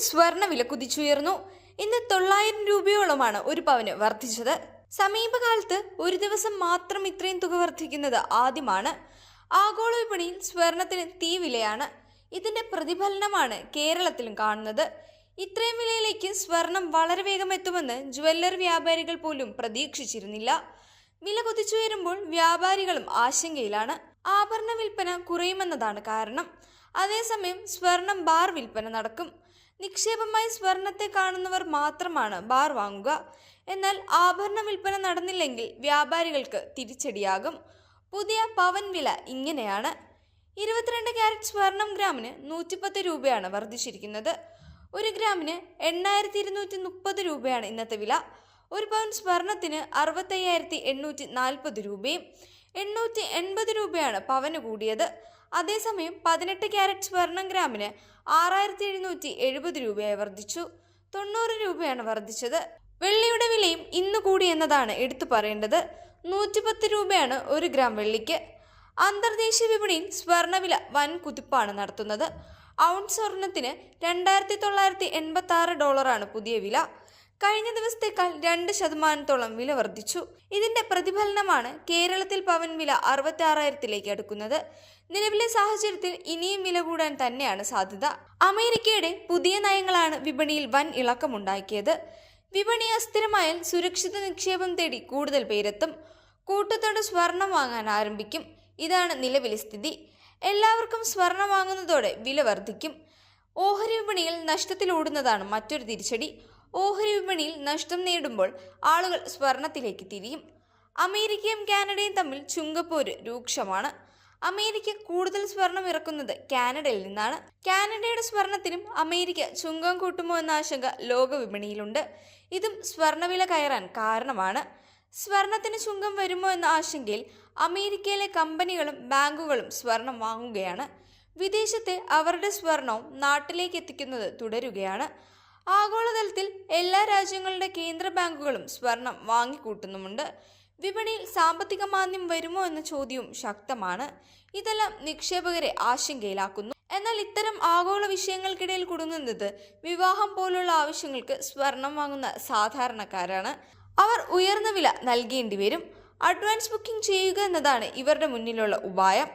സ്വർണവില കുതിച്ചുയർന്നു. ഇന്ന് തൊള്ളായിരം രൂപയോളമാണ് ഒരു പവന് വർദ്ധിച്ചത്. സമീപകാലത്ത് ഒരു ദിവസം മാത്രം ഇത്രയും തുക വർദ്ധിക്കുന്നത് ആദ്യമാണ്. ആഗോള വിപണിയിൽ സ്വർണത്തിന് തീ വിലയാണ്. ഇതിന്റെ പ്രതിഫലനമാണ് കേരളത്തിലും കാണുന്നത്. ഇത്രയും വിലയിലേക്ക് സ്വർണം വളരെ വേഗം എത്തുമെന്ന് ജ്വല്ലറി വ്യാപാരികൾ പോലും പ്രതീക്ഷിച്ചിരുന്നില്ല. വില കുതിച്ചുയരുമ്പോൾ വ്യാപാരികളും ആശങ്കയിലാണ്. ആഭരണ വിൽപ്പന കുറയുമെന്നതാണ് കാരണം. അതേസമയം സ്വർണം ബാർ വിൽപ്പന നടക്കും. നിക്ഷേപമായി സ്വർണത്തെ കാണുന്നവർ മാത്രമാണ് ബാർ വാങ്ങുക. എന്നാൽ ആഭരണ വിൽപ്പന നടന്നില്ലെങ്കിൽ വ്യാപാരികൾക്ക് തിരിച്ചടിയാകും. പുതിയ പവൻ വില ഇങ്ങനെയാണ്. ഇരുപത്തിരണ്ട് ക്യാരറ്റ് സ്വർണം ഗ്രാമിന് നൂറ്റിപ്പത്ത് രൂപയാണ് വർദ്ധിച്ചിരിക്കുന്നത്. ഒരു ഗ്രാമിന് എണ്ണായിരത്തി ഇരുന്നൂറ്റി മുപ്പത് രൂപയാണ് ഇന്നത്തെ വില. ഒരു പവൻ സ്വർണത്തിന് അറുപത്തയ്യായിരത്തി എണ്ണൂറ്റി നാൽപ്പത് രൂപയും എണ്ണൂറ്റി എൺപത് രൂപയാണ് പവന് കൂടിയത്. അതേസമയം പതിനെട്ട് ക്യാരറ്റ് സ്വർണം ഗ്രാമിന് ആറായിരത്തി എഴുന്നൂറ്റി എഴുപത് രൂപയായി വർദ്ധിച്ചു. തൊണ്ണൂറ് രൂപയാണ് വർദ്ധിച്ചത്. വെള്ളിയുടെ വിലയും ഇന്ന് കൂടി എന്നതാണ് എടുത്തു പറയേണ്ടത്. നൂറ്റിപ്പത്ത് രൂപയാണ് ഒരു ഗ്രാം വെള്ളിക്ക്. അന്തർദേശീയ വിപണിയിൽ സ്വർണവില വൻ കുതിപ്പാണ് നടത്തുന്നത്. ഔൺസ് സ്വർണത്തിന് രണ്ടായിരത്തി തൊള്ളായിരത്തി എൺപത്തി ആറ് ഡോളറാണ് പുതിയ വില. കഴിഞ്ഞ ദിവസത്തേക്കാൾ രണ്ട് ശതമാനത്തോളം വില വർദ്ധിച്ചു. ഇതിന്റെ പ്രതിഫലനമാണ് കേരളത്തിൽ പവൻ വില അറുപത്തി ആറായിരത്തിലേക്ക് അടുക്കുന്നത്. നിലവിലെ സാഹചര്യത്തിൽ ഇനിയും വില കൂടാൻ തന്നെയാണ് സാധ്യത. അമേരിക്കയുടെ പുതിയ നയങ്ങളാണ് വിപണിയിൽ വൻ ഇളക്കമുണ്ടാക്കിയത്. വിപണി അസ്ഥിരമായാൽ സുരക്ഷിത നിക്ഷേപം തേടി കൂടുതൽ പേരെത്തും. കൂട്ടത്തോടെ സ്വർണം വാങ്ങാൻ ആരംഭിക്കും. ഇതാണ് നിലവിലെ സ്ഥിതി. എല്ലാവർക്കും സ്വർണം വാങ്ങുന്നതോടെ വില വർദ്ധിക്കും. ഓഹരി വിപണിയിൽ നഷ്ടത്തിലോടുന്നതാണ് മറ്റൊരു തിരിച്ചടി. ഓഹരി വിപണിയിൽ നഷ്ടം നേടുമ്പോൾ ആളുകൾ സ്വർണത്തിലേക്ക് തിരിയും. അമേരിക്കയും കാനഡയും തമ്മിൽ ചുങ്കപ്പോര് രൂക്ഷമാണ്. അമേരിക്ക കൂടുതൽ സ്വർണം ഇറക്കുന്നത് കാനഡയിൽ നിന്നാണ്. കാനഡയുടെ സ്വർണത്തിനും അമേരിക്ക ചുങ്കം കൂട്ടുമോ എന്ന ആശങ്ക ലോകവിപണിയിലുണ്ട് ഇതും സ്വർണവില കയറാൻ കാരണമാണ്. സ്വർണത്തിന് ചുങ്കം വരുമോ എന്ന ആശങ്കയിൽ അമേരിക്കയിലെ കമ്പനികളും ബാങ്കുകളും സ്വർണം വാങ്ങുകയാണ്. വിദേശത്തെ അവരുടെ സ്വർണവും നാട്ടിലേക്ക് എത്തിക്കുന്നത് തുടരുകയാണ്. ആഗോളതലത്തിൽ എല്ലാ രാജ്യങ്ങളുടെ കേന്ദ്ര ബാങ്കുകളും സ്വർണം വാങ്ങിക്കൂട്ടുന്നുമുണ്ട്. വിപണിയിൽ സാമ്പത്തിക മാന്ദ്യം വരുമോ എന്ന ചോദ്യവും ശക്തമാണ്. ഇതെല്ലാം നിക്ഷേപകരെ ആശങ്കയിലാക്കുന്നു. എന്നാൽ ഇത്തരം ആഗോള വിഷയങ്ങൾക്കിടയിൽ കുടുങ്ങുന്നത് വിവാഹം പോലുള്ള ആവശ്യങ്ങൾക്ക് സ്വർണം വാങ്ങുന്ന സാധാരണക്കാരാണ്. അവർ ഉയർന്ന വില നൽകേണ്ടി വരും അഡ്വാൻസ് ബുക്കിംഗ് ചെയ്യുക എന്നതാണ് ഇവരുടെ മുന്നിലുള്ള ഉപായം.